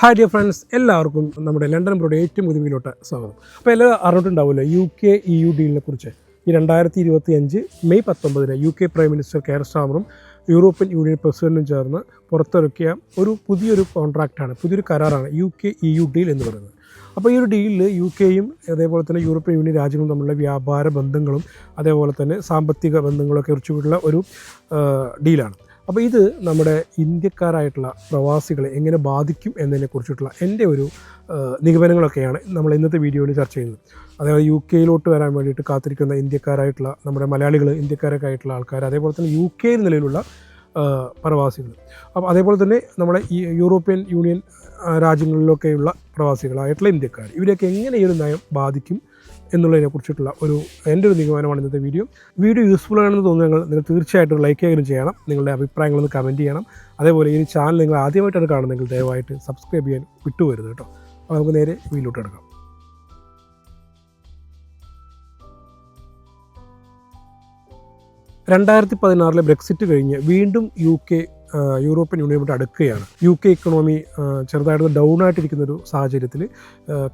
Hi dear friends എല്ലാവർക്കും നമ്മുടെ London broad ഏറ്റവും പുതുവിലോട്ട് സ്വാഗതം. അപ്പോൾ എല്ലാവരും അറിഞ്ഞിട്ടുണ്ടാവുമല്ലോ യു കെ ഇ യു ഡീലിനെ കുറിച്ച്. ഈ രണ്ടായിരത്തി ഇരുപത്തി അഞ്ച് മെയ് പത്തൊമ്പതിന് U K prime minister Keir സ്റ്റാമറും European union പ്രസിഡന്റും ചേർന്ന് പുറത്തിറക്കിയ ഒരു പുതിയൊരു കോൺട്രാക്റ്റാണ് പുതിയൊരു കരാറാണ് U K E U deal എന്ന് പറയുന്നത്. അപ്പോൾ ഈ ഒരു ഡീലിൽ യു കെയും അതേപോലെ തന്നെ യൂറോപ്യൻ യൂണിയൻ രാജ്യങ്ങളും തമ്മിലുള്ള വ്യാപാര ബന്ധങ്ങളും അതേപോലെ തന്നെ സാമ്പത്തിക ബന്ധങ്ങളൊക്കെ കുറിച്ചുള്ള ഒരു ഡീലാണ് അപ്പോൾ ഇത് നമ്മുടെ ഇന്ത്യക്കാരായിട്ടുള്ള പ്രവാസികളെ എങ്ങനെ ബാധിക്കും എന്നതിനെക്കുറിച്ചിട്ടുള്ള എന്റെ ഒരു നിഗമനങ്ങളൊക്കെയാണ് നമ്മൾ ഇന്നത്തെ വീഡിയോയിൽ ചർച്ച ചെയ്യുന്നത്. അതായത് യു കെയിലോട്ട് വരാൻ വേണ്ടിയിട്ട് കാത്തിരിക്കുന്ന ഇന്ത്യക്കാരായിട്ടുള്ള നമ്മുടെ മലയാളികൾ ഇന്ത്യക്കാരൊക്കെ ആയിട്ടുള്ള ആൾക്കാർ അതേപോലെ തന്നെ യു കെ നിലയിലുള്ള പ്രവാസികൾ അപ്പോൾ അതേപോലെ തന്നെ നമ്മുടെ ഈ യൂറോപ്യൻ യൂണിയൻ രാജ്യങ്ങളിലൊക്കെയുള്ള പ്രവാസികളായിട്ടുള്ള ഇന്ത്യക്കാർ. ഇവരെയൊക്കെ എങ്ങനെ ഈ ഒരു നയം ബാധിക്കും എന്നുള്ളതിനെ കുറിച്ചിട്ടുള്ള ഒരു എന്റെ ഒരു നിഗമനമാണ് ഇന്നത്തെ വീഡിയോ. വീഡിയോ യൂസ്ഫുൾ ആണെന്ന് തോന്നുന്നു നിങ്ങൾ തീർച്ചയായിട്ടും ലൈക്ക് ചെയ്യുകയും ചെയ്യണം. നിങ്ങളുടെ അഭിപ്രായങ്ങളൊന്ന് കമന്റ് ചെയ്യണം. അതേപോലെ ഈ ചാനൽ നിങ്ങൾ ആദ്യമായിട്ടാണ് കാണുന്നതെങ്കിൽ ദയവായിട്ട് സബ്സ്ക്രൈബ് ചെയ്യാൻ വിട്ടുപോരുത് കേട്ടോ. അപ്പോൾ നമുക്ക് നേരെ വീഡിയോട്ട് എടുക്കാം രണ്ടായിരത്തി പതിനാറിലെ ബ്രെക്സിറ്റ് കഴിഞ്ഞ് വീണ്ടും യു കെ യൂറോപ്യൻ യൂണിയനുമായിട്ട് അടുക്കുകയാണ്. യു കെ ഇക്കണോമി ചെറുതായിട്ട് ഡൗൺ ആയിട്ടിരിക്കുന്ന ഒരു സാഹചര്യത്തിൽ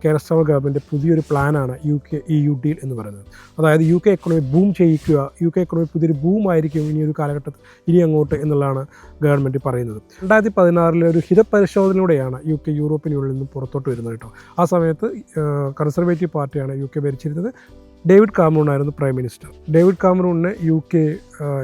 കേരള ഗവൺമെന്റ് പുതിയൊരു പ്ലാനാണ് U K E U deal എന്ന് പറയുന്നത്. അതായത് യു കെ എക്കണോമി ബൂം ചെയ്യിക്കുക യു കെ എക്കണോമി പുതിയൊരു ബൂം ആയിരിക്കും ഇനി ഒരു കാലഘട്ടത്തിൽ ഇനി അങ്ങോട്ട് എന്നുള്ളതാണ് ഗവൺമെന്റ് പറയുന്നത്. രണ്ടായിരത്തി പതിനാറിലെ ഒരു ഹിതപരിശോധനയിലൂടെയാണ് യു കെ യൂറോപ്യൻ യൂണിയനിൽ നിന്ന് പുറത്തോട്ട് വരുന്നത് കേട്ടോ. ആ സമയത്ത് കൺസർവേറ്റീവ് പാർട്ടിയാണ് യു കെ ഭരിച്ചിരുന്നത്. ഡേവിഡ് കാമറൂൺ ആയിരുന്നു പ്രൈം മിനിസ്റ്റർ. ഡേവിഡ് കാമറൂണിന് യു കെ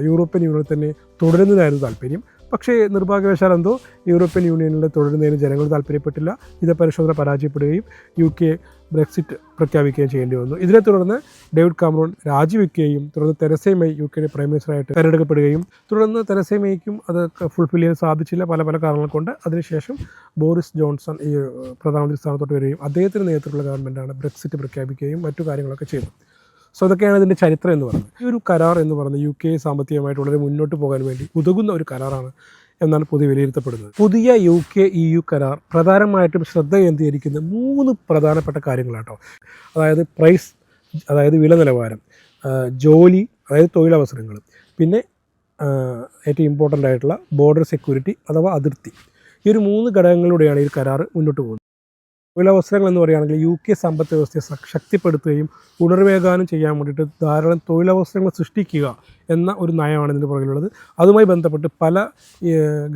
യൂറോപ്യൻ യൂണിയനിൽ തന്നെ തുടരുന്നതായിരുന്നു താല്പര്യം. പക്ഷേ നിർഭാഗ്യവശാൽ എന്തോ യൂറോപ്യൻ യൂണിയനിൽ തുടരുന്നതിന് ജനങ്ങൾ താല്പര്യപ്പെട്ടില്ല. ഇത് പരിശോധന പരാജയപ്പെടുകയും യു കെ ബ്രെക്സിറ്റ് പ്രഖ്യാപിക്കുകയും ചെയ്യേണ്ടി വന്നു. ഇതിനെ തുടർന്ന് ഡേവിഡ് കാമറോൺ രാജിവെക്കുകയും തുടർന്ന് തെരസേമൈ യു കെയുടെ പ്രൈം മിനിസ്റ്ററായിട്ട് തിരഞ്ഞെടുക്കപ്പെടുകയും തുടർന്ന് തെരസേമയ്ക്കും അത് ഫുൾഫിൽ ചെയ്യാൻ സാധിച്ചില്ല. പല പല കാരണങ്ങൾ കൊണ്ട് അതിനുശേഷം ബോറിസ് ജോൺസൺ ഈ പ്രധാനമന്ത്രി സ്ഥാനത്തോട്ട് വരികയും അദ്ദേഹത്തിന്റെ നേതൃത്വത്തിലുള്ള ഗവൺമെന്റാണ് ബ്രെക്സിറ്റ് പ്രഖ്യാപിക്കുകയും മറ്റു കാര്യങ്ങളൊക്കെ ചെയ്തത് സോ അതൊക്കെയാണ് ഇതിന്റെ ചരിത്രം എന്ന് പറയുന്നത്. ഈ ഒരു കരാർ എന്ന് പറയുന്നത് യു കെ സാമ്പത്തികമായിട്ട് വളരെ മുന്നോട്ട് പോകാൻ വേണ്ടി ഉതകുന്ന ഒരു കരാറാണ് എന്നാണ് പൊതു വിലയിരുത്തപ്പെടുന്നത്. പുതിയ യു കെ ഇ യു കരാർ പ്രധാനമായിട്ടും ശ്രദ്ധ കേന്ദ്രീകരിക്കുന്ന മൂന്ന് പ്രധാനപ്പെട്ട കാര്യങ്ങളാട്ടോ. അതായത് പ്രൈസ് അതായത് വില നിലവാരം ജോലി അതായത് തൊഴിലവസരങ്ങൾ പിന്നെ ഏറ്റവും ഇമ്പോർട്ടന്റ് ആയിട്ടുള്ള ബോർഡർ സെക്യൂരിറ്റി അഥവാ അതിർത്തി. ഈ ഒരു മൂന്ന് ഘടകങ്ങളിലൂടെയാണ് ഈ കരാർ മുന്നോട്ട് പോകുന്നത്. തൊഴിലവസരങ്ങൾ എന്ന് പറയുകയാണെങ്കിൽ യു കെ സമ്പദ് വ്യവസ്ഥയെ ശക്തിപ്പെടുത്തുകയും ഉണർവേകാനും ചെയ്യാൻ വേണ്ടിയിട്ട് ധാരാളം തൊഴിലവസരങ്ങൾ സൃഷ്ടിക്കുക എന്ന ഒരു നയമാണ് ഇതിന്റെ പുറകിലുള്ളത്. അതുമായി ബന്ധപ്പെട്ട് പല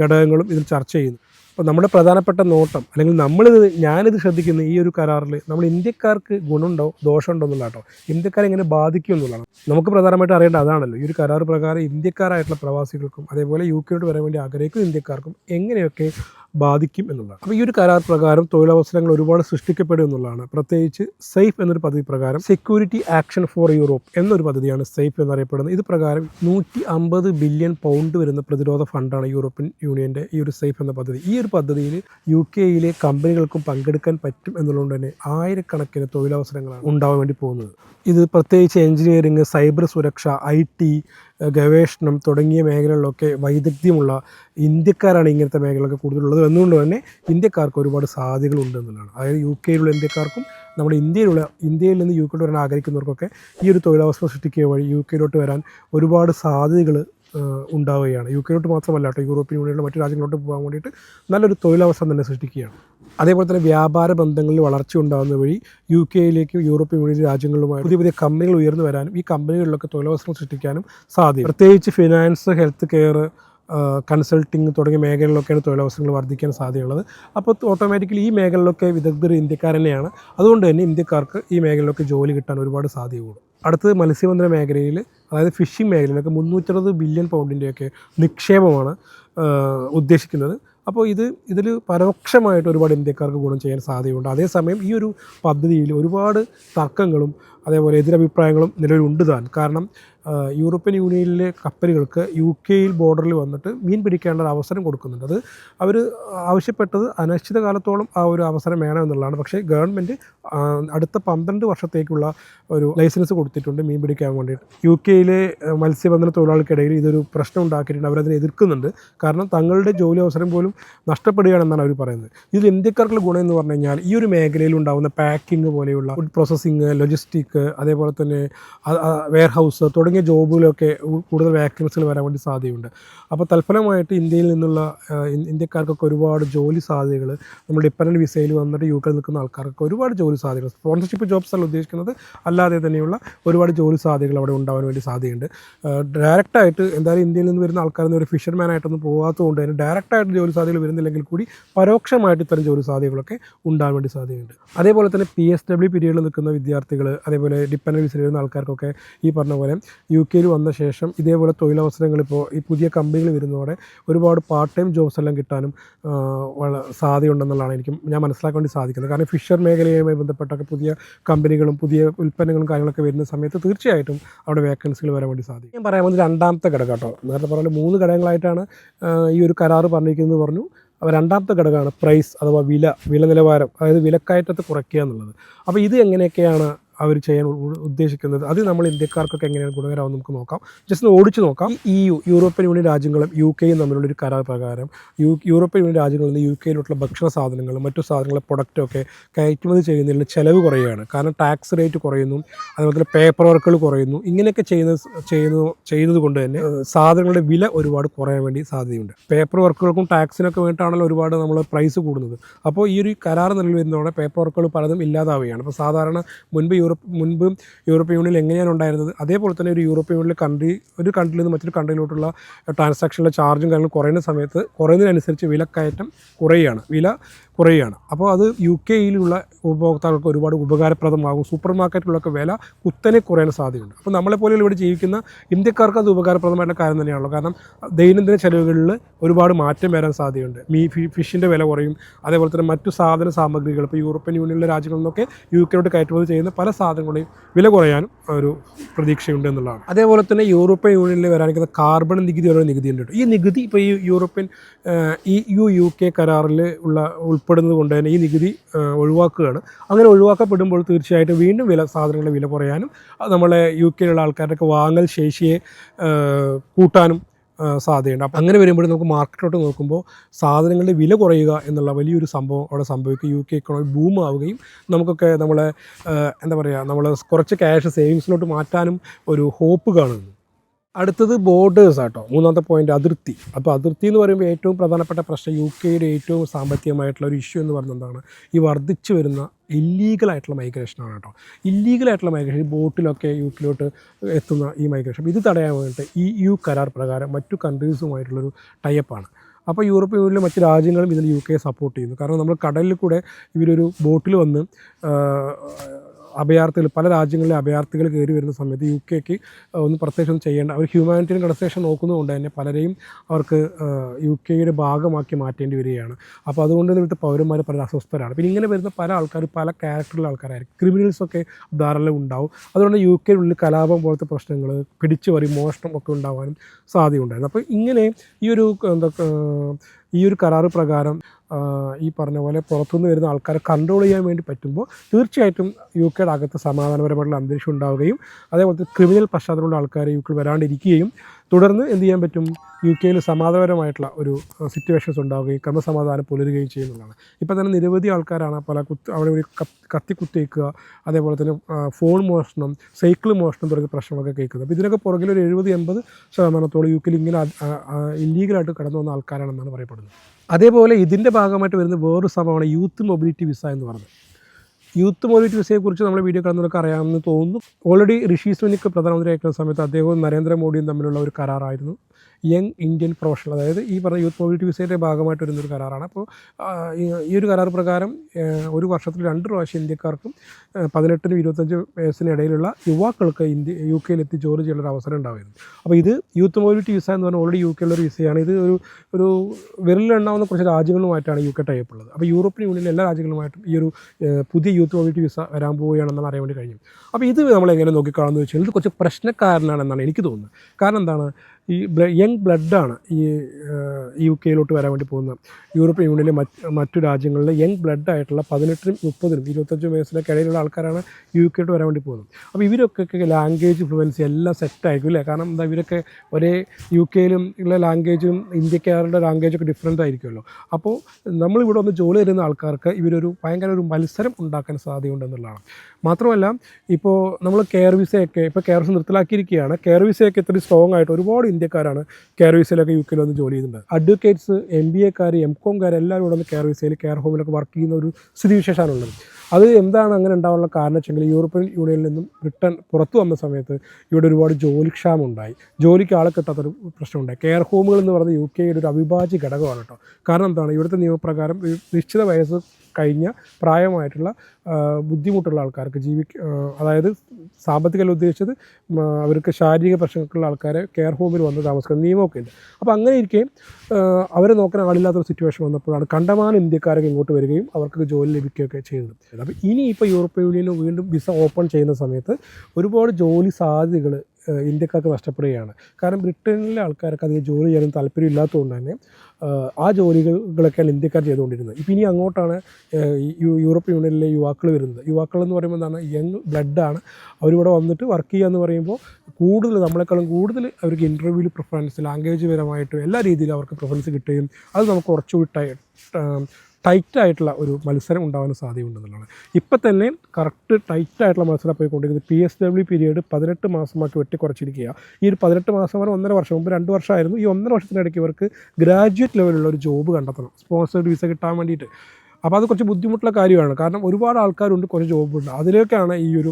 ഘടകങ്ങളും ഇതിൽ ചർച്ച ചെയ്യുന്നു. അപ്പോൾ നമ്മുടെ പ്രധാനപ്പെട്ട നോട്ടം അല്ലെങ്കിൽ നമ്മളിത് ഞാനിത് ശ്രദ്ധിക്കുന്ന ഈ ഒരു കരാറിൽ നമ്മൾ ഇന്ത്യക്കാർക്ക് ഗുണമുണ്ടോ ദോഷമുണ്ടോ എന്നുള്ള കേട്ടോ ഇന്ത്യക്കാരെ എങ്ങനെ ബാധിക്കും എന്നുള്ളതാണ്. നമുക്ക് പ്രധാനമായിട്ട് അറിയേണ്ട അതാണല്ലോ. ഈ ഒരു കരാർ പ്രകാരം ഇന്ത്യക്കാരായിട്ടുള്ള പ്രവാസികൾക്കും അതേപോലെ യു കെയോട്ട് വരാൻ വേണ്ടി ആഗ്രഹിക്കുന്ന ഇന്ത്യക്കാർക്കും എങ്ങനെയൊക്കെ ബാധിക്കും എന്നുള്ളതാണ്. അപ്പോൾ ഈ ഒരു കരാർ പ്രകാരം തൊഴിലവസരങ്ങൾ ഒരുപാട് സൃഷ്ടിക്കപ്പെടും എന്നുള്ളതാണ്. പ്രത്യേകിച്ച് സേഫ് എന്നൊരു പദ്ധതി പ്രകാരം സെക്യൂരിറ്റി ആക്ഷൻ ഫോർ യൂറോപ്പ് എന്നൊരു പദ്ധതിയാണ് സേഫ് എന്നറിയപ്പെടുന്നത്. ഇത് പ്രകാരം നൂറ്റി ബില്യൺ പൗണ്ട് വരുന്ന പ്രതിരോധ ഫണ്ടാണ് യൂറോപ്യൻ യൂണിയന്റെ ഈ ഒരു സേഫ് എന്ന പദ്ധതി. ഈ ഒരു പദ്ധതിയിൽ യു കെയിലെ കമ്പനികൾക്കും പങ്കെടുക്കാൻ പറ്റും എന്നുള്ളതുകൊണ്ട് തന്നെ ആയിരക്കണക്കിന് തൊഴിലവസരങ്ങളാണ് ഉണ്ടാവാൻ വേണ്ടി പോകുന്നത്. ഇത് പ്രത്യേകിച്ച് എഞ്ചിനീയറിംഗ് സൈബർ സുരക്ഷ ഐ ടി ഗവേഷണം തുടങ്ങിയ മേഖലകളിലൊക്കെ വൈദഗ്ധ്യമുള്ള ഇന്ത്യക്കാരാണ് ഇങ്ങനത്തെ മേഖലകളൊക്കെ കൂടുതലുള്ളത്. എന്നുകൊണ്ട് തന്നെ ഇന്ത്യക്കാർക്ക് ഒരുപാട് സാധ്യതകളുണ്ട് എന്നുള്ളതാണ്. അതായത് യു കെയിലുള്ള ഇന്ത്യക്കാർക്കും നമ്മുടെ ഇന്ത്യയിലുള്ള ഇന്ത്യയിൽ നിന്ന് യു കെയിലോട്ട് വരാൻ ആഗ്രഹിക്കുന്നവർക്കൊക്കെ ഈ ഒരു തൊഴിലവസരം സൃഷ്ടിക്കുക വഴി യു കെയിലോട്ട് വരാൻ ഒരുപാട് സാധ്യതകൾ ഉണ്ടാവുകയാണ്. യു കെയിലോട്ട് മാത്രമല്ല കേട്ടോ യൂറോപ്യൻ യൂണിയനിലെ മറ്റു രാജ്യങ്ങളിലോട്ട് പോകാൻ വേണ്ടിയിട്ട് നല്ലൊരു തൊഴിലവസരം തന്നെ സൃഷ്ടിക്കുകയാണ്. അതേപോലെ തന്നെ വ്യാപാര ബന്ധങ്ങളിൽ വളർച്ച ഉണ്ടാകുന്ന വഴി യു കെയിലേക്കും യൂറോപ്യൻ യൂണിയൻ രാജ്യങ്ങളുമായി പുതിയ പുതിയ കമ്പനികൾ ഉയർന്നു വരാനും ഈ കമ്പനികളിലൊക്കെ തൊഴിലവസരം സൃഷ്ടിക്കാനും സാധിക്കും പ്രത്യേകിച്ച് ഫിനാൻസ് ഹെൽത്ത് കെയർ കൺസൾട്ടിങ് തുടങ്ങിയ മേഖലകളിലൊക്കെയാണ് തൊഴിലവസരങ്ങൾ വർദ്ധിക്കാൻ സാധ്യതയുള്ളത്. അപ്പോൾ ഓട്ടോമാറ്റിക്കലി ഈ മേഖലയിലൊക്കെ വിദഗ്ധർ ഇന്ത്യക്കാർ തന്നെയാണ്. അതുകൊണ്ട് തന്നെ ഇന്ത്യക്കാർക്ക് ഈ മേഖലയിലൊക്കെ ജോലി കിട്ടാൻ ഒരുപാട് സാധ്യത കൂടും അടുത്തത് മത്സ്യബന്ധന മേഖലയിൽ അതായത് ഫിഷിംഗ് മേഖലയിലൊക്കെ മുന്നൂറ്ററുപത് ബില്യൺ പൗണ്ടിന്റെയൊക്കെ നിക്ഷേപമാണ് ഉദ്ദേശിക്കുന്നത്. അപ്പോൾ ഇത് ഇതിൽ പരോക്ഷമായിട്ട് ഒരുപാട് ഇന്ത്യക്കാർക്ക് ഗുണം ചെയ്യാൻ സാധ്യതയുണ്ട്. അതേസമയം ഈ ഒരു പദ്ധതിയിൽ ഒരുപാട് തർക്കങ്ങളും അതേപോലെ എതിരഭിപ്രായങ്ങളും നിലവിലുണ്ട് താൻ. കാരണം യൂറോപ്യൻ യൂണിയനിലെ കപ്പലുകൾക്ക് യു കെയിൽ ബോർഡറിൽ വന്നിട്ട് മീൻ പിടിക്കേണ്ട ഒരു അവസരം കൊടുക്കുന്നുണ്ട്. അത് അവർ ആവശ്യപ്പെട്ടത് അനിശ്ചിത കാലത്തോളം ആ ഒരു അവസരം വേണമെന്നുള്ളതാണ് പക്ഷേ ഗവൺമെന്റ് അടുത്ത പന്ത്രണ്ട് വർഷത്തേക്കുള്ള ഒരു ലൈസൻസ് കൊടുത്തിട്ടുണ്ട് മീൻ പിടിക്കാൻ വേണ്ടിയിട്ട്. യു കെയിലെ മത്സ്യബന്ധന തൊഴിലാളികൾക്കിടയിൽ ഇതൊരു പ്രശ്നം ഉണ്ടാക്കിയിട്ടുണ്ട്. അവരതിനെ എതിർക്കുന്നുണ്ട്. കാരണം തങ്ങളുടെ ജോലി അവസരം പോലും നഷ്ടപ്പെടുകയാണെന്നാണ് അവർ പറയുന്നത്. ഇതിൽ ഇന്ത്യക്കാർക്കുള്ള ഗുണം എന്ന് പറഞ്ഞു കഴിഞ്ഞാൽ ഈ ഒരു മേഖലയിൽ ഉണ്ടാകുന്ന പാക്കിംഗ് പോലെയുള്ള ഫുഡ് പ്രോസസ്സിങ് ലോജിസ്റ്റിക് ലോജിസ്റ്റിക് അതേപോലെ തന്നെ വെയർ ഹൗസ് തുടങ്ങിയ ജോബുകളൊക്കെ കൂടുതൽ വാക്കൻസികൾ വരാൻ വേണ്ടി സാധ്യതയുണ്ട്. അപ്പോൾ തൽഫലമായിട്ട് ഇന്ത്യയിൽ നിന്നുള്ള ഇന്ത്യക്കാർക്കൊക്കെ ഒരുപാട് ജോലി സാധ്യതകൾ നമ്മൾ ഡിപ്പെൻഡന്റ് വിസയിൽ വന്നിട്ട് യു കെ നിൽക്കുന്ന ആൾക്കാർക്കൊക്കെ ഒരുപാട് ജോലി സാധ്യതകൾ സ്പോൺസർഷിപ്പ് ജോബ്സ് അല്ല ഉദ്ദേശിക്കുന്നത് അല്ലാതെ തന്നെയുള്ള ഒരുപാട് ജോലി സാധ്യതകൾ അവിടെ ഉണ്ടാവാൻ വേണ്ടി സാധ്യതയുണ്ട്. ഡയറക്റ്റായിട്ട് എന്തായാലും ഇന്ത്യയിൽ നിന്ന് വരുന്ന ആൾക്കാരൊന്നും ഒരു ഫിഷർമാനായിട്ടൊന്നും പോകാത്തതുകൊണ്ട് തന്നെ ഡയറക്റ്റായിട്ട് ജോലി സാധ്യതകൾ വരുന്നില്ലെങ്കിൽ കൂടി പരോക്ഷമായിട്ട് ഇത്തരം ജോലി സാധ്യതകളൊക്കെ ഉണ്ടാകാൻ വേണ്ടി സാധ്യതയുണ്ട്. അതേപോലെ തന്നെ പി എസ് ഡബ്ല്യു പീരീഡിൽ നിൽക്കുന്ന വിദ്യാർത്ഥികൾ അതേപോലെ ഡിപ്പെൻഡന്റ് വിസയിൽ വരുന്ന ആൾക്കാർക്കൊക്കെ ഈ പറഞ്ഞ പോലെ യു കെയിൽ വന്ന ശേഷം ഇതേപോലെ തൊഴിലവസരങ്ങൾ ഇപ്പോൾ ഈ പുതിയ കമ്പനികൾ വരുന്നതോടെ ഒരുപാട് പാർട്ട് ടൈം ജോബ്സ് എല്ലാം കിട്ടാനും സാധ്യതയുണ്ടെന്നുള്ളതാണ് എനിക്ക് ഞാൻ മനസ്സിലാക്കാൻ വേണ്ടി സാധിക്കുന്നത്. കാരണം ഫിഷർ മേഖലയുമായി ബന്ധപ്പെട്ടൊക്കെ പുതിയ കമ്പനികളും പുതിയ ഉൽപ്പന്നങ്ങളും കാര്യങ്ങളൊക്കെ വരുന്ന സമയത്ത് തീർച്ചയായിട്ടും അവിടെ വേക്കൻസികൾ വരാൻ വേണ്ടി സാധിക്കും. ഞാൻ പറയാൻ രണ്ടാമത്തെ ഘടകം കേട്ടോ. നേരത്തെ പറഞ്ഞ മൂന്ന് ഘടകങ്ങളായിട്ടാണ് ഈ ഒരു കരാറ് പറഞ്ഞിരിക്കുന്നത് പറഞ്ഞു. രണ്ടാമത്തെ ഘടകമാണ് പ്രൈസ് അഥവാ വില വില നിലവാരം അതായത് വിലക്കയറ്റത്തെ കുറയ്ക്കുക എന്നുള്ളത്. അപ്പോൾ ഇത് എങ്ങനെയൊക്കെയാണ് അവർ ചെയ്യാൻ ഉദ്ദേശിക്കുന്നത്. അത് നമ്മൾ ഇന്ത്യക്കാർക്കൊക്കെ എങ്ങനെയാണ് ഗുണകരമാവും നമുക്ക് നോക്കാം. ജസ്റ്റ് ഒന്ന് ഓടിച്ചു നോക്കാം. ഈ യു യൂറോപ്യൻ യൂണിയൻ രാജ്യങ്ങളും യു കെയും തമ്മിലുള്ള ഒരു കരാർ പ്രകാരം യു യൂറോപ്യൻ യൂണിയൻ രാജ്യങ്ങളിൽ നിന്ന് യു കെയിലോട്ടുള്ള ഭക്ഷണ സാധനങ്ങളും മറ്റു സാധനങ്ങളെ പ്രൊഡക്റ്റൊക്കെ കയറ്റുമതി ചെയ്യുന്നതിൽ ചിലവ് കുറയുകയാണ്. കാരണം ടാക്സ് റേറ്റ് കുറയുന്നു. അതുപോലെ പേപ്പർ വർക്കുകൾ കുറയുന്നു. ഇങ്ങനെയൊക്കെ ചെയ്യുന്ന ചെയ്യുന്നത് ചെയ്യുന്നത് കൊണ്ട് തന്നെ സാധനങ്ങളുടെ വില ഒരുപാട് കുറയാൻ വേണ്ടി സാധ്യതയുണ്ട്. പേപ്പർ വർക്കുകൾക്കും ടാക്സിനൊക്കെ വേണ്ടിയിട്ടാണല്ലോ ഒരുപാട് നമ്മൾ പ്രൈസ് കൂടുന്നത്. അപ്പോൾ ഈ ഒരു കരാർ നിലവിൽ വരുന്നതോടെ പേപ്പർ വർക്കുകൾ പലതും ഇല്ലാതാവുകയാണ്. അപ്പോൾ സാധാരണ മുൻപ് യൂറോപ്പ് മുൻപ് യൂറോപ്യൻ യൂണിയനിൽ എങ്ങനെയാണ് ഉണ്ടായിരുന്നത്? അതേപോലെ തന്നെ ഒരു യൂറോപ്യൻ യൂണിയൻ കൺട്രി ഒരു കൺട്രിയിൽ നിന്ന് മറ്റൊരു കൺട്രിയിലോട്ടുള്ള ട്രാൻസാക്ഷനിലെ ചാർജും കാര്യങ്ങളും കുറയുന്ന സമയത്ത് കുറയുന്നതിനനുസരിച്ച് വിലക്കയറ്റം കുറയുകയാണ്. വില കുറയുകയാണ്. അപ്പോൾ അത് യു കെയിലുള്ള ഉപഭോക്താക്കൾക്ക് ഒരുപാട് ഉപകാരപ്രദമാകും. സൂപ്പർ മാർക്കറ്റിലൊക്കെ വില കുത്തനെ കുറയാൻ സാധ്യതയുണ്ട്. അപ്പോൾ നമ്മളെപ്പോലെ ഇവിടെ ജീവിക്കുന്ന ഇന്ത്യക്കാർക്ക് അത് ഉപകാരപ്രദമായിട്ടുള്ള കാര്യം തന്നെയാണല്ലോ. കാരണം ദൈനംദിന ചെലവുകളിൽ ഒരുപാട് മാറ്റം വരാൻ സാധ്യതയുണ്ട്. മീ ഫിഷിന്റെ വില കുറയും. അതേപോലെ തന്നെ മറ്റു സാധന സാമഗ്രികൾ ഇപ്പോൾ യൂറോപ്യൻ യൂണിയനിലെ രാജ്യങ്ങളിൽ നിന്നൊക്കെ യു കെയിലോട്ട് കയറ്റുമതി ചെയ്യുന്ന പല സാധനങ്ങളുടെയും വില കുറയാനും ഒരു പ്രതീക്ഷയുണ്ട് എന്നുള്ളതാണ്. അതേപോലെ തന്നെ യൂറോപ്യൻ യൂണിയനിൽ വരാനിരിക്കുന്ന കാർബൺ നികുതി ഒരു നികുതി ഉണ്ട് ഈ നികുതി ഇപ്പോൾ ഈ European E U U K കരാറിൽ ഉള്ള ഉൾപ്പെടുന്നത് കൊണ്ട് തന്നെ ഈ നികുതി ഒഴിവാക്കുകയാണ്. അങ്ങനെ ഒഴിവാക്കപ്പെടുമ്പോൾ തീർച്ചയായിട്ടും വീണ്ടും വില സാധനങ്ങളുടെ വില കുറയാനും നമ്മളെ യു കെയിലുള്ള ആൾക്കാരുടെയൊക്കെ വാങ്ങൽ ശേഷിയെ കൂട്ടാനും സാധ്യതയുണ്ട്. അപ്പം അങ്ങനെ വരുമ്പോൾ നമുക്ക് മാർക്കറ്റിലോട്ട് നോക്കുമ്പോൾ സാധനങ്ങളുടെ വില കുറയുക എന്നുള്ള വലിയൊരു സംഭവം അവിടെ സംഭവിക്കും. യു കെ ഇക്കണോമി ബൂം ആവുകയും നമുക്കൊക്കെ നമ്മളെ എന്താ പറയുക നമ്മൾ കുറച്ച് ക്യാഷ് സേവിങ്സിലോട്ട് മാറ്റാനും ഒരു ഹോപ്പ് കാണുന്നു. അടുത്തത് ബോർഡേഴ്സ് ആട്ടോ. മൂന്നാമത്തെ പോയിന്റ് അതിർത്തി. അപ്പോൾ അതിർത്തി എന്ന് പറയുമ്പോൾ ഏറ്റവും പ്രധാനപ്പെട്ട പ്രശ്നം യു കെയുടെ ഏറ്റവും സാമ്പത്തികമായിട്ടുള്ള ഒരു ഇഷ്യൂ എന്ന് പറയുന്നത് എന്താണ്? ഈ വർദ്ധിച്ചു വരുന്ന ഇല്ലീഗലായിട്ടുള്ള മൈഗ്രേഷനാണ് കേട്ടോ. ഇല്ലീഗലായിട്ടുള്ള മൈഗ്രേഷൻ ബോട്ടിലൊക്കെ യു കെയിലോട്ട് എത്തുന്ന ഈ മൈഗ്രേഷൻ ഇത് തടയാൻ വേണ്ടിയിട്ട് ഈ യു കരാർ പ്രകാരം മറ്റു കൺട്രീസുമായിട്ടുള്ളൊരു ടൈപ്പാണ് അപ്പോൾ യൂറോപ്യൻ യൂണിയനിലെ മറ്റ് രാജ്യങ്ങളും ഇതിൽ യു കെ സപ്പോർട്ട് ചെയ്യുന്നു. കാരണം നമ്മൾ കടലിൽ കൂടെ ഇവരൊരു ബോട്ടിൽ വന്ന് അഭയാർത്ഥികൾ പല രാജ്യങ്ങളിലെ അഭയാർത്ഥികൾ കയറി വരുന്ന സമയത്ത് യു കെക്ക് ഒന്ന് പ്രത്യേകിച്ച് ചെയ്യേണ്ട അവർ ഹ്യൂമാനിറ്റീരിയൻ കൺസേഷൻ നോക്കുന്നതുകൊണ്ട് തന്നെ പലരെയും അവർക്ക് യു കെയുടെ ഭാഗമാക്കി മാറ്റേണ്ടി വരികയാണ്. അപ്പോൾ അതുകൊണ്ട് ഇവിടുത്തെ പൗരന്മാർ പല അസ്വസ്ഥരാണ്. പിന്നെ ഇങ്ങനെ വരുന്ന പല ആൾക്കാർ പല ക്യാരക്ടറുള്ള ആൾക്കാരായിരിക്കും. ക്രിമിനൽസൊക്കെ ധാരാളം ഉണ്ടാവും. അതുകൊണ്ട് യു കെയിലുള്ള കലാപം പോലത്തെ പ്രശ്നങ്ങൾ പിടിച്ചു വരും മോഷണം ഒക്കെ ഉണ്ടാവാനും സാധ്യതയുണ്ടായിരുന്നു. അപ്പോൾ ഇങ്ങനെ ഈ ഒരു എന്താ ഈ ഒരു കരാറ് പ്രകാരം ഈ പറഞ്ഞ പോലെ പുറത്തുനിന്ന് വരുന്ന ആൾക്കാരെ കൺട്രോൾ ചെയ്യാൻ വേണ്ടി പറ്റുമ്പോൾ തീർച്ചയായിട്ടും യു കെയുടെ അകത്ത് സമാധാനപരമായിട്ടുള്ള അന്തരീക്ഷം ഉണ്ടാവുകയും അതേപോലെ ക്രിമിനൽ പശ്ചാത്തലമുള്ള ആൾക്കാർ യു കെയിൽ വരാണ്ടിരിക്കുകയും തുടർന്ന് എന്ത് ചെയ്യാൻ പറ്റും? യു കെയിൽ സമാധാനപരമായിട്ടുള്ള ഒരു സിറ്റുവേഷൻസ് ഉണ്ടാവുകയും ക്രമസമാധാനം പുലരുകയും ചെയ്യുന്നതാണ്. ഇപ്പം തന്നെ നിരവധി ആൾക്കാരാണ് പല കുത്ത് അവിടെ ഒരു കത്ത് കത്തി കുത്തിയേക്കുക അതേപോലെ തന്നെ ഫോൺ മോഷണം സൈക്കിൾ മോഷണം തുടങ്ങിയ പ്രശ്നങ്ങളൊക്കെ കേൾക്കുന്നത്. അപ്പോൾ ഇതിനൊക്കെ പുറകിൽ ഒരു എഴുപത് എൺപത് ശതമാനത്തോളം യു കെയിൽ ഇങ്ങനെ ഇല്ലീഗലായിട്ട് കടന്നു വന്ന ആൾക്കാരാണെന്നാണ് പറയപ്പെടുന്നത്. അതേപോലെ ഇതിന്റെ ഭാഗമായിട്ട് വരുന്ന വേറൊരു സംഭവമാണ് യൂത്ത് മൊബിലിറ്റി വിസ എന്ന് പറയുന്നത്. യൂത്ത് മൊബിലിറ്റി വിസയെക്കുറിച്ച് നമ്മൾ വീഡിയോ കാണുന്നവർക്ക് അറിയാമെന്ന് തോന്നുന്നു. ഓൾറെഡി ഋഷി സുനിക്ക് പ്രധാനമന്ത്രി ആയിരിക്കുന്ന സമയത്ത് അദ്ദേഹവും നരേന്ദ്രമോദിയും തമ്മിലുള്ള ഒരു കരാറായിരുന്നു. യങ് ഇന്ത്യൻ പ്രൊഫഷണൽ അതായത് ഈ പറഞ്ഞ യൂത്ത് മൊബിലിറ്റി വിസയുടെ ഭാഗമായിട്ട് വരുന്നൊരു കരാറാണ്. അപ്പോൾ ഈ ഒരു കരാർ പ്രകാരം ഒരു വർഷത്തിൽ രണ്ട് പ്രാവശ്യം ഇന്ത്യക്കാർക്കും പതിനെട്ടിനും ഇരുപത്തഞ്ച് വയസ്സിന് ഇടയിലുള്ള യുവാക്കൾക്ക് ഇന്ത്യ യു കെയിലെത്തി ജോലി ചെയ്യാനുള്ള അവസരം ഉണ്ടായിരുന്നു അപ്പോൾ ഇത് യൂത്ത് മൊബിലിറ്റി വിസ എന്ന് പറഞ്ഞാൽ ഓൾറെഡി യു കെയിലുള്ള ഒരു വിസയാണ് ഇത് ഒരു ഒരു വിരലിലെണ്ണാവുന്ന കുറച്ച് രാജ്യങ്ങളുമായിട്ടാണ് യു കെ ടൈപ്പ് ഉള്ളത്. അപ്പോൾ യൂറോപ്യൻ യൂണിയനിലെ എല്ലാ രാജ്യങ്ങളുമായിട്ടും ഈ ഒരു പുതിയ യൂത്ത് മൊബിലിറ്റി വിസ വരാൻ പോവുകയാണെന്നാണ് അറിയാൻ വേണ്ടി കഴിഞ്ഞു അപ്പോൾ ഇത് നമ്മൾ എങ്ങനെ നോക്കിക്കാണെന്ന് വെച്ചാൽ ഇത് കുറച്ച് പ്രശ്നക്കാരനാണെന്നാണ് എനിക്ക് തോന്നുന്നത്. കാരണം എന്താണ്? ഈ യങ് ബ്ലഡാണ് ഈ യു കെയിലോട്ട് വരാൻ വേണ്ടി പോകുന്നത് യൂറോപ്യൻ യൂണിയനിലെ മറ്റു രാജ്യങ്ങളിലെ യങ് ബ്ലഡായിട്ടുള്ള പതിനെട്ടിനും മുപ്പതിനും ഇരുപത്തഞ്ചും വയസ്സിലൊക്കെ ഇടയിലുള്ള ആൾക്കാരാണ് യു കെയിലോട്ട് വരാൻ വേണ്ടി പോകുന്നത്. അപ്പോൾ ഇവരൊക്കെ ലാംഗ്വേജ് ഫ്ലുവൻസി എല്ലാം സെറ്റായിരിക്കും അല്ലേ? കാരണം എന്താ ഇവരൊക്കെ ഒരേ യു കെയിലും ഉള്ള ലാംഗ്വേജും ഇന്ത്യക്കാരുടെ ലാംഗ്വേജൊക്കെ ഡിഫറെന്റ് ആയിരിക്കുമല്ലോ. അപ്പോൾ നമ്മളിവിടെ വന്ന് ജോലി തരുന്ന ആൾക്കാർക്ക് ഇവരൊരു ഭയങ്കര ഒരു മത്സരം ഉണ്ടാക്കാൻ സാധ്യതയുണ്ടെന്നുള്ളതാണ്. മാത്രമല്ല ഇപ്പോൾ നമ്മൾ കെയർ വിസയൊക്കെ ഇപ്പോൾ കെയർ വിസ നിർത്തലാക്കിയിരിക്കുകയാണ്. കെയർ വിസയൊക്കെ ഇത്രയും സ്ട്രോങ് ആയിട്ട് ഒരുപാട് ഇന്ത്യക്കാരാണ് കെയർ വിസയിലൊക്കെ യു കെയിൽ വന്ന് ജോലി ചെയ്യുന്നുണ്ട്. അഡ്വക്കേറ്റ്സ് എം ബി എക്കാർ എം കോംകാർ എല്ലാവരും ഇവിടെ വന്ന് കെയർ വിസയിൽ കെയർ ഹോമിലൊക്കെ വർക്ക് ചെയ്യുന്ന ഒരു സ്ഥിതിവിശേഷമാണുള്ളത്. അത് എന്താണ് അങ്ങനെ ഉണ്ടാവാനുള്ള കാരണം വെച്ചെങ്കിൽ യൂറോപ്യൻ യൂണിയനിൽ നിന്നും ബ്രിട്ടൻ പുറത്തു വന്ന സമയത്ത് ഇവിടെ ഒരുപാട് ജോലിക്ഷാമം ഉണ്ടായി ജോലിക്ക് ആളെ കിട്ടാത്തൊരു പ്രശ്നമുണ്ടായി. കെയർ ഹോമുകൾ എന്ന് പറയുന്നത് യു കെയുടെ ഒരു അവിഭാജ്യ ഘടകമാണ് കേട്ടോ. കാരണം എന്താണ്? ഇവിടുത്തെ നിയമപ്രകാരം നിശ്ചിത വയസ്സ് കഴിഞ്ഞ പ്രായമായിട്ടുള്ള ബുദ്ധിമുട്ടുള്ള ആൾക്കാർക്ക് ജീവി അതായത് സാമ്പത്തികമല്ല ഉദ്ദേശിച്ചത് അവർക്ക് ശാരീരിക പ്രശ്നങ്ങൾക്കുള്ള ആൾക്കാരെ കെയർ ഹോമിൽ വന്ന് താമസിക്കുന്ന നിയമമൊക്കെ ഉണ്ട്. അപ്പോൾ അങ്ങനെ ഇരിക്കെ ആ, അവരെ നോക്കാൻ ആളില്ലാത്തൊരു സിറ്റുവേഷൻ വന്നപ്പോഴാണ് കണ്ടമാനം ഇന്ത്യക്കാരൊക്കെ ഇങ്ങോട്ട് വരികയും അവർക്ക് ജോലി ലഭിക്കുകയൊക്കെ ചെയ്തത് അപ്പോൾ ഇനി ഇപ്പോൾ യൂറോപ്യൻ യൂണിയനിൽ വീണ്ടും വിസ ഓപ്പൺ ചെയ്യുന്ന സമയത്ത് ഒരുപാട് ജോലി സാധ്യതകൾ ഇന്ത്യക്കാർക്ക് നഷ്ടപ്പെടുകയാണ്. കാരണം ബ്രിട്ടനിലെ ആൾക്കാർക്ക് അധികം ജോലി ചെയ്യാനും താല്പര്യമില്ലാത്തതുകൊണ്ട് തന്നെ ആ, ജോലികളൊക്കെയാണ് ഇന്ത്യക്കാർ ചെയ്തുകൊണ്ടിരുന്നത്. ഇപ്പം ഇനി അങ്ങോട്ടാണ് യൂറോപ്യൻ യൂണിയനിലെ യുവാക്കൾ വരുന്നത്. യുവാക്കൾ എന്ന് പറയുമ്പോൾ എന്താണ് യങ് ബ്ലഡാണ്. അവരിവിടെ വന്നിട്ട് വർക്ക് ചെയ്യുക എന്ന് പറയുമ്പോൾ കൂടുതൽ നമ്മളെക്കാളും കൂടുതൽ അവർക്ക് ഇന്റർവ്യൂവിൽ പ്രിഫറൻസ് ലാംഗ്വേജ് പരമായിട്ടും എല്ലാ രീതിയിലും അവർക്ക് പ്രിഫറൻസ് കിട്ടുകയും അത് നമുക്ക് കുറച്ചുകൂടി ടൈ ടൈറ്റ് ആയിട്ടുള്ള ഒരു മത്സരം ഉണ്ടാകാൻ സാധ്യതയുണ്ടെന്നുള്ളതാണ് ഇപ്പം തന്നെ കറക്റ്റ് ടൈറ്റായിട്ടുള്ള മത്സരം പോയിക്കൊണ്ടിരിക്കുന്നത് പി എസ് ഡബ്ല്യു പീരീഡ് പതിനെട്ട് മാസമാക്കി വെട്ടി കുറച്ചിരിക്കുക ഈ ഒരു പതിനെട്ട് മാസം വരെ ഒന്നര വർഷം മുമ്പ് രണ്ട് വർഷമായിരുന്നു. ഈ ഒന്നര വർഷത്തിനിടയ്ക്ക് ഇവർക്ക് ഗ്രാജുവേറ്റ് ലെവലുള്ള ഒരു ജോബ് കണ്ടെത്തണം സ്പോൺസേഡ് വിസ കിട്ടാൻ വേണ്ടിയിട്ട്. അപ്പോൾ അത് കുറച്ച് ബുദ്ധിമുട്ടുള്ള കാര്യമാണ്. കാരണം ഒരുപാട് ആൾക്കാരുണ്ട് കുറച്ച് ജോബുണ്ട്. അതിലേക്കാണ് ഈ ഒരു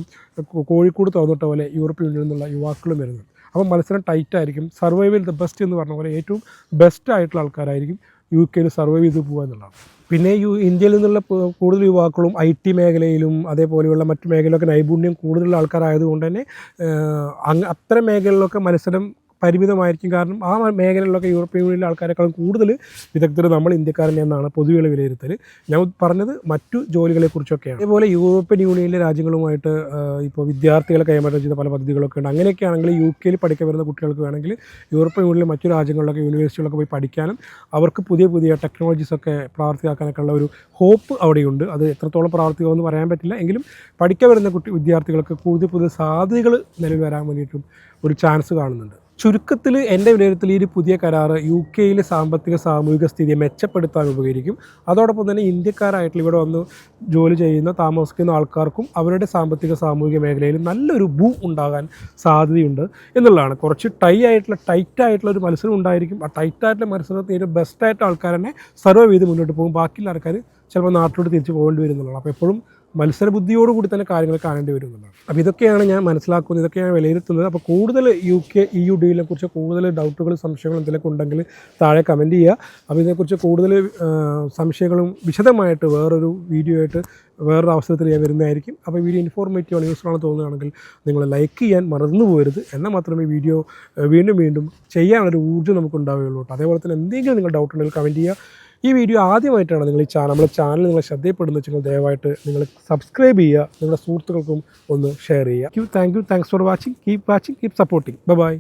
കോഴിക്കോട് തുറന്നിട്ട പോലെ യൂറോപ്യൻ യൂണിയനിൽ നിന്നുള്ള യുവാക്കളും വരുന്നത്. അപ്പോൾ മത്സരം ടൈറ്റ് ആയിരിക്കും. സർവൈവൽ ദ ബെസ്റ്റ് എന്ന് പറഞ്ഞ പോലെ ഏറ്റവും ബെസ്റ്റ് ആയിട്ടുള്ള ആൾക്കാരായിരിക്കും യു കെയിൽ സർവൈവ് ചെയ്ത് പോകുക എന്നുള്ളതാണ്. പിന്നെ യു ഇന്ത്യയിൽ നിന്നുള്ള കൂടുതൽ യുവാക്കളും ഐ ടി മേഖലയിലും അതേപോലെയുള്ള മറ്റു മേഖലയിലൊക്കെ നൈപുണ്യം കൂടുതലുള്ള ആൾക്കാരായതുകൊണ്ട് തന്നെ അത്തരം മേഖലകളിലൊക്കെ മത്സരം പരിമിതമായിരിക്കും. കാരണം ആ മേഖലകളിലൊക്കെ യൂറോപ്യൻ യൂണിയനിലെ ആൾക്കാരെക്കാളും കൂടുതൽ വിദഗ്ധർ നമ്മൾ ഇന്ത്യക്കാരൻ എന്നാണ് പൊതുവെയുള്ള വിലയിരുത്തൽ. ഞാൻ പറഞ്ഞത് മറ്റു ജോലികളെക്കുറിച്ചൊക്കെയാണ്. അതേപോലെ യൂറോപ്യൻ യൂണിയനിലെ രാജ്യങ്ങളുമായിട്ട് ഇപ്പോൾ വിദ്യാർത്ഥികളെ കൈമാറ്റം ചെയ്ത പല പദ്ധതികളൊക്കെ ഉണ്ട്. അങ്ങനെയൊക്കെ ആണെങ്കിൽ യു കെയിൽ പഠിക്കാൻ വരുന്ന കുട്ടികൾക്ക് വേണമെങ്കിൽ യൂറോപ്യൻ യൂണിയനിലെ മറ്റു രാജ്യങ്ങളിലൊക്കെ യൂണിവേഴ്സിറ്റികളൊക്കെ പോയി പഠിക്കാനും അവർക്ക് പുതിയ പുതിയ ടെക്നോളജീസൊക്കെ പ്രാവർത്തികമാക്കാനൊക്കെ ഉള്ള ഒരു ഹോപ്പ് അവിടെയുണ്ട്. അത് എത്രത്തോളം പ്രാവർത്തികമെന്ന് പറയാൻ പറ്റില്ല. എങ്കിലും പഠിക്കാൻ വരുന്ന കുട്ടി വിദ്യാർത്ഥികൾക്ക് കൂടുതൽ പുതിയ സാധ്യതകൾ നിലവിൽ വരാൻ വേണ്ടിയിട്ടും ഒരു ചാൻസ് കാണുന്നുണ്ട്. ചുരുക്കത്തിൽ എന്റെ വിലയിരുത്തൽ ഈ ഒരു പുതിയ കരാർ യു കെയിലെ സാമ്പത്തിക സാമൂഹിക സ്ഥിതിയെ മെച്ചപ്പെടുത്താൻ ഉപകരിക്കും. അതോടൊപ്പം തന്നെ ഇന്ത്യക്കാരായിട്ടുള്ള ഇവിടെ വന്ന് ജോലി ചെയ്യുന്ന താമസിക്കുന്ന ആൾക്കാർക്കും അവരുടെ സാമ്പത്തിക സാമൂഹിക മേഖലയിൽ നല്ലൊരു ബൂം ഉണ്ടാകാൻ സാധ്യതയുണ്ട് എന്നുള്ളതാണ്. കുറച്ച് ടൈ ആയിട്ടുള്ള ടൈറ്റ് ആയിട്ടുള്ള ഒരു മത്സരം ഉണ്ടായിരിക്കും. ആ ടൈറ്റ് ആയിട്ടുള്ള മത്സരത്തിൽ ഏറ്റവും ബെസ്റ്റായിട്ട് ആൾക്കാർ തന്നെ സർവ് ചെയ്ത് മുന്നോട്ട് പോകും. ബാക്കിയുള്ള ആൾക്കാർ ചിലപ്പോൾ നാട്ടിലോട്ട് തിരിച്ച് പോകേണ്ടി വരും എന്നുള്ളതാണ്. അപ്പോൾ എപ്പോഴും മത്സരബുദ്ധിയോടുകൂടി തന്നെ കാര്യങ്ങൾ കാണേണ്ടി വരും എന്നുള്ളതാണ്. അപ്പോൾ ഇതൊക്കെയാണ് ഞാൻ മനസ്സിലാക്കുന്നത് ഇതൊക്കെയാണ് വിലയിരുത്തുന്നത്. അപ്പോൾ കൂടുതൽ യു കെ ഇ യു ഡിയിലെ കുറിച്ച് കൂടുതൽ ഡൗട്ടുകൾ സംശയങ്ങളും എന്തെങ്കിലും ഉണ്ടെങ്കിൽ താഴെ കമന്റ് ചെയ്യുക. അപ്പോൾ ഇതിനെക്കുറിച്ച് കൂടുതൽ സംശയങ്ങളും വിശദമായിട്ട് വേറൊരു വീഡിയോ ആയിട്ട് വേറൊരു അവസരത്തിൽ ഞാൻ വരുന്നതായിരിക്കും. അപ്പോൾ വീഡിയോ ഇൻഫോർമേറ്റീവ് ആണ് യൂസ്ഫുൾ ആണെന്ന് തോന്നുകയാണെങ്കിൽ നിങ്ങൾ ലൈക്ക് ചെയ്യാൻ മറന്നു പോകരുത്. എന്നാൽ മാത്രമേ വീഡിയോ വീണ്ടും വീണ്ടും ചെയ്യാനുള്ളൊരു ഊർജം നമുക്ക് കേട്ടോ. അതേപോലെ തന്നെ എന്തെങ്കിലും നിങ്ങൾ ഡൗട്ട് ഉണ്ടെങ്കിൽ കമന്റ് ചെയ്യുക. ഈ വീഡിയോ ആദ്യമായിട്ടാണ് നിങ്ങൾ ഈ ചാനൽ നമ്മുടെ ചാനൽ നിങ്ങൾ ശ്രദ്ധയപ്പെടുന്ന വെച്ചാൽ ദയവായിട്ട് നിങ്ങൾ സബ്സ്ക്രൈബ് ചെയ്യുക. നിങ്ങളുടെ സുഹൃത്തുക്കൾക്കും ഒന്ന് ഷെയർ ചെയ്യുക. Thank you thanks for watching keep watching keep supporting bye